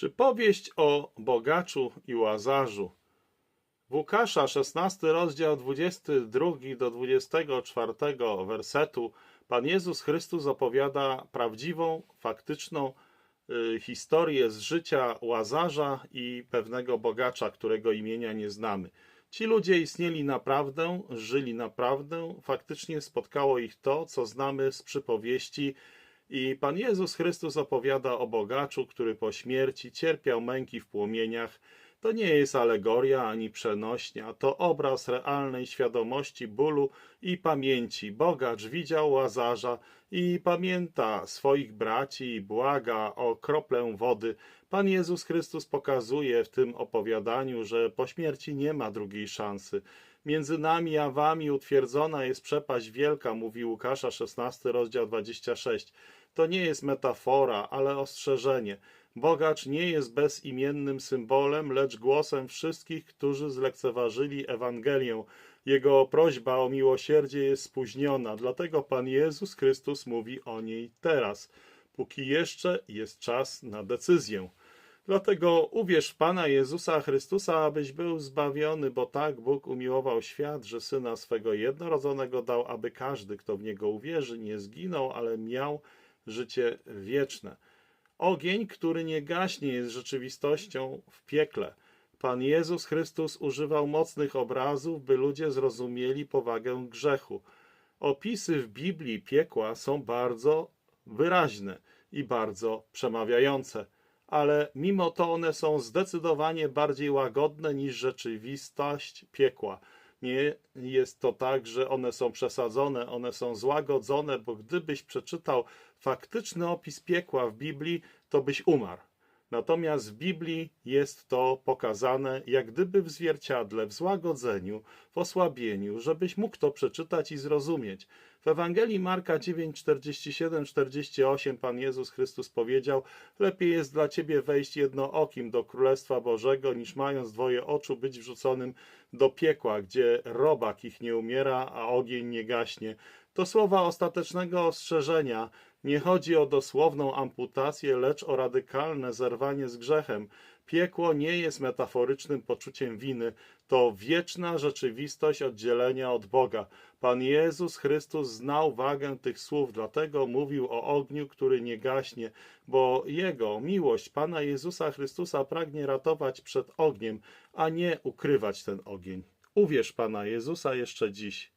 Przypowieść o bogaczu i łazarzu. W Łukasza 16 rozdział 22 do 24 wersetu Pan Jezus Chrystus opowiada prawdziwą, faktyczną y, historię z życia łazarza i pewnego bogacza, którego imienia nie znamy. Ci ludzie istnieli naprawdę, żyli naprawdę, faktycznie spotkało ich to, co znamy z przypowieści i Pan Jezus Chrystus opowiada o bogaczu, który po śmierci cierpiał męki w płomieniach. To nie jest alegoria ani przenośnia, to obraz realnej świadomości bólu i pamięci. Bogacz widział łazarza i pamięta swoich braci i błaga o kroplę wody. Pan Jezus Chrystus pokazuje w tym opowiadaniu, że po śmierci nie ma drugiej szansy. Między nami a wami utwierdzona jest przepaść wielka, mówi Łukasza 16, rozdział 26. To nie jest metafora, ale ostrzeżenie. Bogacz nie jest bezimiennym symbolem, lecz głosem wszystkich, którzy zlekceważyli Ewangelię. Jego prośba o miłosierdzie jest spóźniona, dlatego Pan Jezus Chrystus mówi o niej teraz, póki jeszcze jest czas na decyzję. Dlatego uwierz w Pana Jezusa Chrystusa, abyś był zbawiony, bo tak Bóg umiłował świat, że Syna swego jednorodzonego dał, aby każdy, kto w Niego uwierzy, nie zginął, ale miał życie wieczne. Ogień, który nie gaśnie, jest rzeczywistością w piekle. Pan Jezus Chrystus używał mocnych obrazów, by ludzie zrozumieli powagę grzechu. Opisy w Biblii piekła są bardzo wyraźne i bardzo przemawiające, ale mimo to one są zdecydowanie bardziej łagodne niż rzeczywistość piekła. Nie jest to tak, że one są przesadzone, one są złagodzone, bo gdybyś przeczytał faktyczny opis piekła w Biblii, to byś umarł. Natomiast w Biblii jest to pokazane jak gdyby w zwierciadle, w złagodzeniu, w osłabieniu, żebyś mógł to przeczytać i zrozumieć. W Ewangelii Marka 9, 47, 48 Pan Jezus Chrystus powiedział: Lepiej jest dla ciebie wejść jednookim do Królestwa Bożego, niż mając dwoje oczu być wrzuconym do piekła, gdzie robak ich nie umiera, a ogień nie gaśnie. To słowa ostatecznego ostrzeżenia. Nie chodzi o dosłowną amputację, lecz o radykalne zerwanie z grzechem. Piekło nie jest metaforycznym poczuciem winy, to wieczna rzeczywistość oddzielenia od Boga. Pan Jezus Chrystus znał wagę tych słów, dlatego mówił o ogniu, który nie gaśnie, bo Jego miłość Pana Jezusa Chrystusa pragnie ratować przed ogniem, a nie ukrywać ten ogień. Uwierz Pana Jezusa jeszcze dziś.